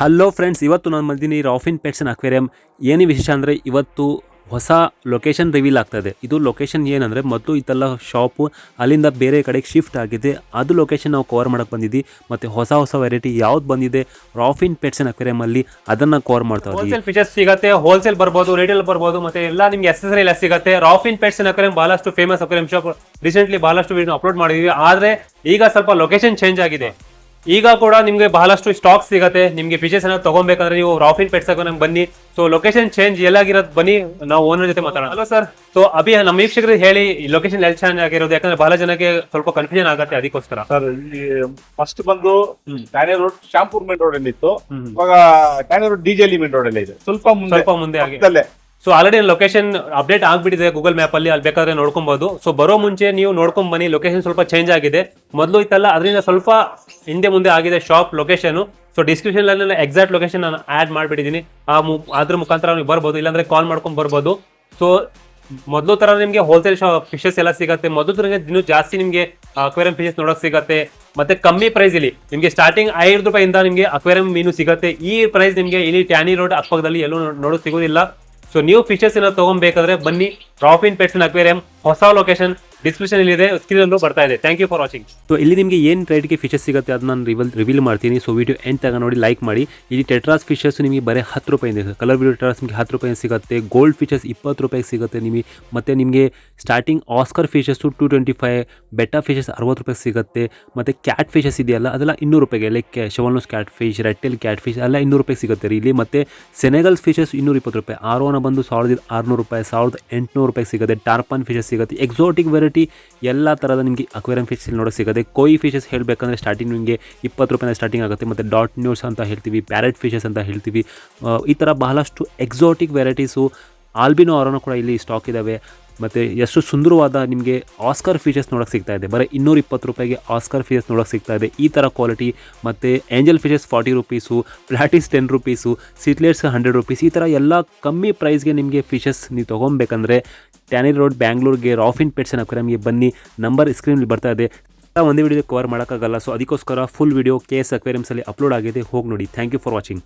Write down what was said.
Hello friends ಇವತ್ತು ನಾನು ಬಂದಿನಿ ರಾಫಿನ್ ಪೆಟ್ಸನ್ ಅಕ್ವೇರಿಯಂ ಏನು ವಿಶೇಷ ಅಂದರೆ ಇವತ್ತು ಹೊಸ ಲೊಕೇಶನ್ ರಿವೀಲ್ ಆಗ್ತದೆ. ಇದು ಲೊಕೇಶನ್ ಏನಂದರೆ ಮೊದಲು ಇತ್ತಲ್ಲ ಶಾಪು ಅಲ್ಲಿಂದ ಬೇರೆ ಕಡೆಗೆ ಶಿಫ್ಟ್ ಆಗಿದೆ. ಅದು ಲೊಕೇಶನ್ ನಾವು ಕವರ್ ಮಾಡೋಕ್ಕೆ ಬಂದಿದ್ವಿ. ಮತ್ತು ಹೊಸ ಹೊಸ ವೆರೈಟಿ ಯಾವ್ದು ಬಂದಿದೆ ರಾಫಿನ್ ಪೆಟ್ಸನ್ ಅಕ್ವೇರಿಯಮಲ್ಲಿ ಅದನ್ನು ಕವರ್ ಮಾಡ್ತಾ ಹೋಲ್ಸೇಲ್ ಫೀಚರ್ಸ್ ಸಿಗುತ್ತೆ ಹೋಲ್ಸೇಲ್ ಬರ್ಬೋದು ರಿಟೇಲ್ ಬರ್ಬೋದು, ಮತ್ತೆ ಎಲ್ಲ ನಿಮ್ಗೆ ಅಸೆಸರಿ ಎಲ್ಲ ಸಿಗುತ್ತೆ. ರಾಫಿನ್ ಪೆಟ್ಸ್ ಅಕ್ವೇರಿಯಂ ಬಹಳಷ್ಟು ಫೇಮಸ್ ಅಕ್ವೇರಿಯಂ ಶಾಪ್ ರೀಸೆಂಟ್ಲಿ ಬಹಳಷ್ಟು ವಿಡಿಯೋ ಅಪ್ಲೋಡ್ ಮಾಡಿದೀವಿ. ಆದರೆ ಈಗ ಸ್ವಲ್ಪ ಲೊಕೇಶನ್ ಚೇಂಜ್ ಆಗಿದೆ. ಈಗ ಕೂಡ ನಿಮಗೆ ಬಹಳಷ್ಟು ಸ್ಟಾಕ್ ಸಿಗುತ್ತೆ. ನಿಮಗೆ ಫೀಚರ್ಸ್ ಏನಾದ್ರು ತಗೊಬೇಕಂದ್ರೆ ನೀವು ರಾಫಿನ್ ಪೆಟ್ಸ್ ನಮ್ಗೆ ಬನ್ನಿ. ಸೊ ಲೊಕೇಶನ್ ಚೇಂಜ್ ಎಲ್ಲಾಗಿರೋದು ಬನ್ನಿ. ನಾವು ಓನರ್ ಜೊತೆ ಮಾತಾಡೋಣ. ಹಲೋ ಸರ್ ಸೊ ಅಭಿ ನಮ್ಮ ವೀಕ್ಷಕರು ಹೇಳಿ ಲೊಕೇಶನ್ ಎಲ್ಲಿ ಚೇಂಜ್ ಆಗಿರೋದು. ಯಾಕಂದ್ರೆ ಬಹಳ ಜನಕ್ಕೆ ಸ್ವಲ್ಪ ಕನ್ಫ್ಯೂಷನ್ ಆಗುತ್ತೆ ಅದಕ್ಕೋಸ್ಕರ. ಸರ್ ಇಲ್ಲಿ ಫಸ್ಟ್ ಬಂದು tannery road Shampur main road ಅಲ್ಲಿ ಇತ್ತು. ಇವಾಗ ಟ್ಯಾನೆ ರೋಡ್ ಡಿಜೆಲಿ ಮೇನ್ ರೋಡ್ ಅಲ್ಲಿ ಇದೆ. ಸ್ವಲ್ಪ ಮುಂದೆ. ಸ್ವಲ್ಪ ಮುಂದೆ ಆಗಿ. ಸೊ ಆಲ್ರೆಡಿ ಲೊಕೇಶನ್ ಅಪ್ಡೇಟ್ ಆಗ್ಬಿಟ್ಟಿದೆ ಗೂಗಲ್ ಮ್ಯಾಪ್ ಅಲ್ಲಿ ಬೇಕಾದ್ರೆ ನೋಡ್ಕೊಬಹುದು ಸೊ ಬರೋ ಮುಂಚೆ ನೀವು ನೋಡ್ಕೊಂಡ್ ಬನ್ನಿ ಲೊಕೇಶನ್ ಸ್ವಲ್ಪ ಚೇಂಜ್ ಆಗಿದೆ. ಮೊದಲು ಇತ್ತಲ್ಲ, ಅದರಿಂದ ಸ್ವಲ್ಪ ಹಿಂದೆ ಮುಂದೆ ಆಗಿದೆ ಶಾಪ್ ಲೊಕೇಶನ್ ಸೊ ಡಿಸ್ಕ್ರಿಪ್ಷನ್ ಅಲ್ಲಿ ಎಕ್ಸಾಕ್ಟ್ ಲೊಕೇಶನ್ ನಾನು ಆಡ್ ಮಾಡ್ಬಿಟ್ಟಿದ್ದೀನಿ ಆ ಮು- ಅದ್ರ ಮುಖಾಂತರ ನೀವು ಬರ್ಬೋದು, ಇಲ್ಲಾಂದ್ರೆ ಕಾಲ್ ಮಾಡ್ಕೊಂಡ್ ಬರ್ಬೋದು. ಸೊ ಮೊದಲು ತರ ನಿಮಗೆ ಹೋಲ್ಸೇಲ್ ಫಿಶಸ್ ಎಲ್ಲ ಸಿಗುತ್ತೆ. ಮೊದಲು ಥರ ಇನ್ನೂ ಜಾಸ್ತಿ ನಿಮಗೆ ಅಕ್ವೇರಿಯಂ ಫಿಶಸ್ ನೋಡೋಕೆ ಸಿಗುತ್ತೆ. ಮತ್ತೆ ಕಮ್ಮಿ ಪ್ರೈಸ್ ಇಲ್ಲಿ ನಿಮಗೆ ಸ್ಟಾರ್ಟಿಂಗ್ ಐದು ರೂಪಾಯಿಂದ ನಿಮಗೆ ಅಕ್ವೇರಿಯಂ ಮೀನು ಸಿಗುತ್ತೆ. ಈ ಪ್ರೈಸ್ ನಿಮಗೆ ಇಲ್ಲಿ ಟ್ಯಾನಿ ರೋಡ್ ಅಕ್ಕಪಕ್ಕದಲ್ಲಿ ಎಲ್ಲೂ ನೋಡೋಕೆ ಸಿಗೋದಿಲ್ಲ. ಸೊ ನೀವು ಫಿಶಸ್ ತಗೊಬೇಕಾದ್ರೆ ಬನ್ನಿ ರಾಫಿನ್ ಪೆಟ್ಸ್ ಅಕ್ವೇರಿಯಂ ಹೊಸ ಲೊಕೇಶನ್ ಡಿಸ್ಕ್ರಿಪ್ಷನ್ ಇದೆ ಸ್ಕ್ರೀನ್ ಅಲ್ಲೂ ಬರ್ತಾ ಇದೆ. Thank you for watching so ಇಲ್ಲಿ ನಿಮಗೆ ಏನು ರೈಟ್ಗೆ ಫಿಶಸ್ ಸಿಗುತ್ತೆ ಅದು ನಾನು ರಿವಲ್ ರಿವೀಲ್ ಮಾಡ್ತೀನಿ. ಸೊ ವಿಡಿಯೋ ಎಂಡ್ ತಗೊಂಡು ನೋಡಿ ಲೈಕ್ ಮಾಡಿ. ಇಲ್ಲಿ ಟೆಟ್ರಾಸ್ ಫಿಶಸ್ ನಿಮಗೆ ಬರೀ ಹತ್ತು ರೂಪಾಯಿಂದ ಕಲರ್ ವೀಡಿಯೋ ಟೆಟ್ರಾಸ್ ನಿಮಗೆ ಹತ್ತು ರೂಪಾಯಿ ಸಿಗುತ್ತೆ. ಗೋಲ್ಡ್ ಫಿಶಸ್ ಇಪ್ಪತ್ತು ರೂಪಾಯಿ ಸಿಗುತ್ತೆ ನಿಮಗೆ. ಮತ್ತು ನಿಮಗೆ starting oscar fishes to twenty five betta fishes ಅರವತ್ತು ರೂಪಾಯಿಗೆ ಸಿಗುತ್ತೆ. ಮತ್ತು ಕ್ಯಾಟ್ ಫಿಶಸ್ ಇದೆಯಲ್ಲ, ಅದೆಲ್ಲ ಇನ್ನೂರು ರೂಪಾಯಿಗೆ like shovelnose cat fish redtail cat fish ಎಲ್ಲ ಇನ್ನೂರು ರೂಪಾಯಿಗೆ ಸಿಗುತ್ತೆ ರೀ ಇಲ್ಲಿ. ಮತ್ತು ಸೆನೆಗಲ್ ಫಿಶಸ್ ಇನ್ನೂರ ಇಪ್ಪತ್ತು ರೂಪಾಯಿ. ಆರೋನ ಬಂದು ಸಾವಿರದ ಆರುನೂರು ರೂಪಾಯಿ, ಸಾವಿರದ ಎಂಟುನೂರು ರೂಪಾಯಿಗೆ ಸಿಗುತ್ತೆ. ಟಾರ್ಪನ್ ಫಿಶಸ್ ಸಿಗುತ್ತೆ. ಎಕ್ಸೋಟಿಕ್ ವೆರೈಟಿ ಎಲ್ಲ ಥರದ ನಿಮಗೆ ಅಕ್ವೇರಿಯಂ ಫಿಶಲ್ಲಿ ನೋಡೋಕೆ ಸಿಗುತ್ತೆ ಕೋಯಿ ಫಿಶಸ್ ಹೇಳಬೇಕಂದ್ರೆ ಸ್ಟಾರ್ಟಿಂಗ್ ನಿಮಗೆ ಇಪ್ಪತ್ತು ರೂಪಾಯಿಂದ ಸ್ಟಾರ್ಟಿಂಗ್ ಆಗುತ್ತೆ. ಮತ್ತು ಡಾಟ್ ನ್ಯೂಸ್ ಅಂತ ಹೇಳ್ತೀವಿ ಪ್ಯಾರೆಟ್ ಫಿಶಸ್ ಅಂತ ಹೇಳ್ತೀವಿ. ಈ ಥರ ಬಹಳಷ್ಟು ಎಕ್ಸಾಟಿಕ್ ವೆರೈಟೀಸು ಆಲ್ಬಿನೋ ಅವರನ್ನು ಕೂಡ ಇಲ್ಲಿ ಸ್ಟಾಕ್ ಇದ್ದಾವೆ ಮತ್ತು ಎಷ್ಟು ಸುಂದರವಾದ ನಿಮಗೆ ಆಸ್ಕರ್ ಫೀಚರ್ಸ್ ನೋಡೋಕೆ ಸಿಗ್ತಾ ಇದೆ. ಬರೀ ಇನ್ನೂರ ಇಪ್ಪತ್ತು ರೂಪಾಯಿಗೆ ಆಸ್ಕರ್ ಫೀಚರ್ಸ್ ನೋಡೋಕೆ ಸಿಗ್ತಾ ಇದೆ. ಈ ಥರ ಕ್ವಾಲಿಟಿ ಮತ್ತು angel fishes forty rupees platies ten rupees cichlids hundred rupees ಈ ಥರ ಎಲ್ಲ ಕಮ್ಮಿ ಪ್ರೈಸ್ಗೆ ನಿಮಗೆ ಫಿಶಸ್ ನೀವು ತೊಗೊಬೇಕಂದ್ರೆ ಟ್ಯಾನಿ ರೋಡ್, ಬ್ಯಾಂಗ್ಳೂರ್ಗೆ ರಾಫಿನ್ ಪೆಟ್ಸ್ ನಮಗೆ ಬನ್ನಿ, ನಂಬರ್ ಸ್ಕ್ರೀನಲ್ಲಿ ಬರ್ತಾ ಇದೆ. ಒಂದೇ ವಿಡಿಯೋ ಕವರ್ ಮಾಡೋಕ್ಕಾಗಲ್ಲ ಸೊ ಅದಕ್ಕೋಸ್ಕರ ಫುಲ್ ವಿಡಿಯೋ ಕೆ ಎಸ್ ಅಕ್ವೇರಿಯಮ್ಸಲ್ಲಿ ಅಪ್ಲೋಡ್ ಆಗಿದೆ. ಹೋಗಿ ನೋಡಿ. Thank you for watching